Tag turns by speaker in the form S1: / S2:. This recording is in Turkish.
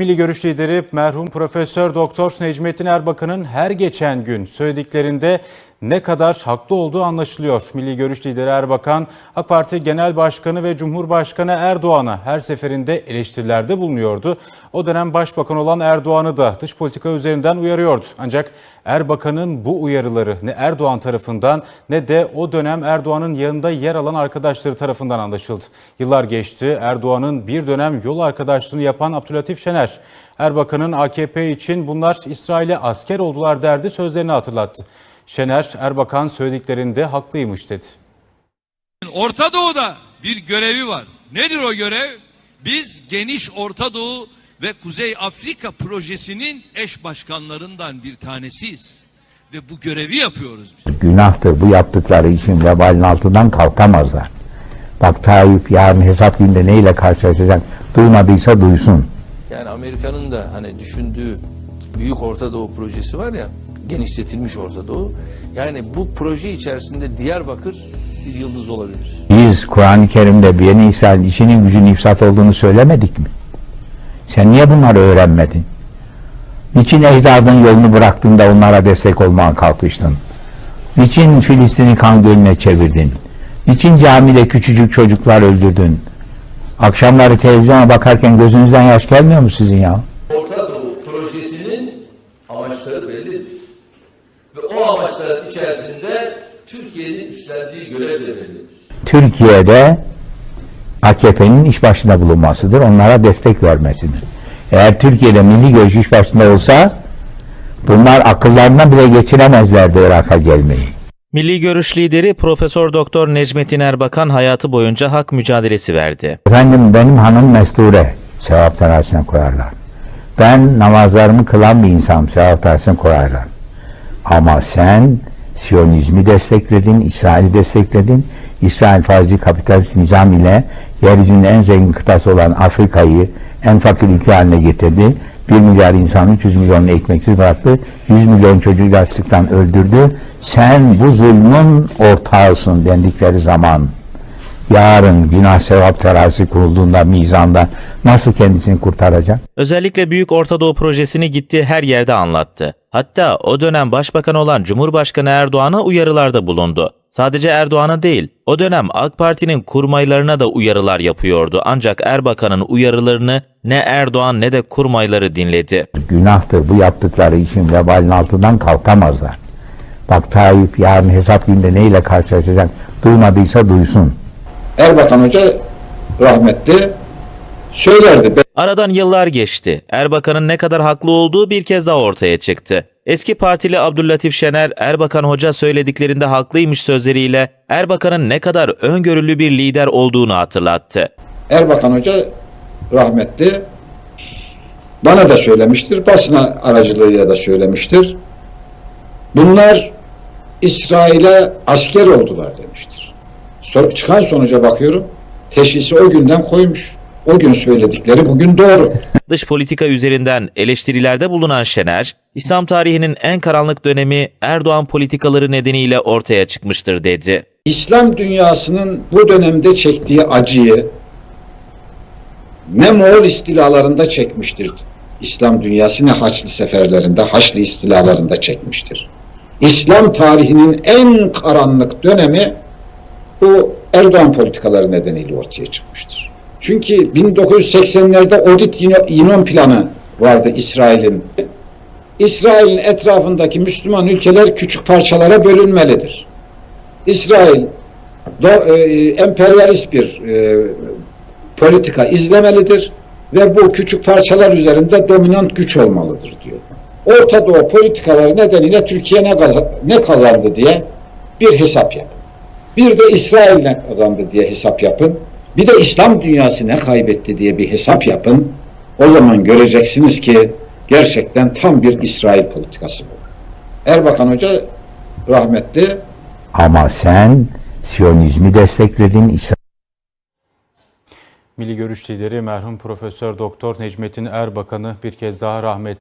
S1: Milli Görüş lideri merhum Profesör Doktor Necmettin Erbakan'ın her geçen gün söylediklerinde ne kadar haklı olduğu anlaşılıyor. Milli Görüş lideri Erbakan, AK Parti Genel Başkanı ve Cumhurbaşkanı Erdoğan'a her seferinde eleştirilerde bulunuyordu. O dönem Başbakan olan Erdoğan'ı da dış politika üzerinden uyarıyordu. Ancak Erbakan'ın bu uyarıları ne Erdoğan tarafından ne de o dönem Erdoğan'ın yanında yer alan arkadaşları tarafından anlaşıldı. Yıllar geçti. Erdoğan'ın bir dönem yol arkadaşlığını yapan Abdülatif Şener, Erbakan'ın AKP için bunlar İsrail'e asker oldular derdi sözlerini hatırlattı. Şener, Erbakan söylediklerinde haklıymış dedi.
S2: Orta Doğu'da bir görevi var. Nedir o görev? Biz geniş Orta Doğu ve Kuzey Afrika projesinin eş başkanlarından bir tanesiyiz. Ve bu görevi yapıyoruz biz.
S3: Günahtır bu yaptıkları için vebalin altından kalkamazlar. Bak Tayyip yarın hesap günde neyle karşılaşacak duymadıysa duysun.
S4: Yani Amerika'nın da hani düşündüğü Büyük Orta Doğu projesi var ya, genişletilmiş Orta Doğu. Yani bu proje içerisinde Diyarbakır bir yıldız olabilir.
S3: Biz Kur'an-ı Kerim'de Beni İsrail işinin gücün ifsat olduğunu söylemedik mi? Sen niye bunları öğrenmedin? Niçin ecdadın yolunu bıraktın da onlara destek olmaya kalkıştın? Niçin Filistin'i kan gölüne çevirdin? Niçin camide küçücük çocuklar öldürdün? Akşamları televizyona bakarken gözünüzden yaş gelmiyor mu sizin ya?
S4: Orta Doğu projesinin amaçları bellidir. Ve o amaçların içerisinde Türkiye'nin üstlendiği görev de bellidir.
S3: Türkiye'de AKP'nin iş başında bulunmasıdır. Onlara destek vermesidir. Eğer Türkiye'de milli görüş iş başında olsa bunlar akıllarından bile geçiremezlerdi Irak'a gelmeyi.
S5: Milli Görüş lideri Profesör Doktor Necmettin Erbakan hayatı boyunca hak mücadelesi verdi.
S3: Efendim benim hanım mesture sevap terazisine koyarlar. Ben namazlarımı kılan bir insanım sevap terazisine koyarlar. Ama sen Siyonizmi destekledin, İsrail'i destekledin. İsrail faizi kapitalist nizam ile yeryüzünün en zengin kıtası olan Afrika'yı en fakir ülke haline getirdi. 1 milyar insanın 300 milyonunu ekmeksiz bıraktı. 100 milyon çocuğu açlıktan öldürdü. Sen bu zulmün ortağısın dendikleri zaman yarın günah sevap terazisi kurulduğunda mizanda nasıl kendisini kurtaracak?
S5: Özellikle Büyük Orta Doğu projesini gittiği her yerde anlattı. Hatta o dönem başbakan olan Cumhurbaşkanı Erdoğan'a uyarılarda bulundu. Sadece Erdoğan'a değil, o dönem AK Parti'nin kurmaylarına da uyarılar yapıyordu. Ancak Erbakan'ın uyarılarını ne Erdoğan ne de kurmayları dinledi.
S3: Günahtır bu yaptıkları için vebalin altından kalkamazlar. Bak Tayyip yarın hesap günde neyle karşılaşacak duymadıysa duysun.
S6: Erbakan Hoca rahmetli söylerdi.
S5: Aradan yıllar geçti. Erbakan'ın ne kadar haklı olduğu bir kez daha ortaya çıktı. Eski partili Abdüllatif Şener, Erbakan Hoca söylediklerinde haklıymış sözleriyle Erbakan'ın ne kadar öngörülü bir lider olduğunu hatırlattı.
S6: Erbakan Hoca rahmetli bana da söylemiştir, basına aracılığıyla da söylemiştir. Bunlar İsrail'e asker oldular demiştir. Çıkan sonuca bakıyorum, teşhisi o günden koymuş. O gün söyledikleri bugün doğru.
S5: Dış politika üzerinden eleştirilerde bulunan Şener, İslam tarihinin en karanlık dönemi Erdoğan politikaları nedeniyle ortaya çıkmıştır dedi.
S6: İslam dünyasının bu dönemde çektiği acıyı ne Moğol istilalarında çekmiştir. İslam dünyası ne Haçlı seferlerinde, Haçlı istilalarında çekmiştir. İslam tarihinin en karanlık dönemi bu Erdoğan politikaları nedeniyle ortaya çıkmıştır. Çünkü 1980'lerde Odit İnon planı vardı İsrail'in. İsrail'in etrafındaki Müslüman ülkeler küçük parçalara bölünmelidir. İsrail do, e, emperyalist bir e, politika izlemelidir ve bu küçük parçalar üzerinde dominant güç olmalıdır diyor. Orta Doğu politikaları nedeniyle Türkiye ne, kaza- ne kazandı diye bir hesap yapın. Bir de İsrail ne kazandı diye hesap yapın. Bir de İslam dünyası ne kaybetti diye bir hesap yapın. O zaman göreceksiniz ki gerçekten tam bir İsrail politikası bu. Erbakan Hoca rahmetli
S3: Ama sen Siyonizmi destekledin, İsrail
S1: Milli Görüş lideri merhum Profesör Doktor Necmettin Erbakan'ı bir kez daha rahmet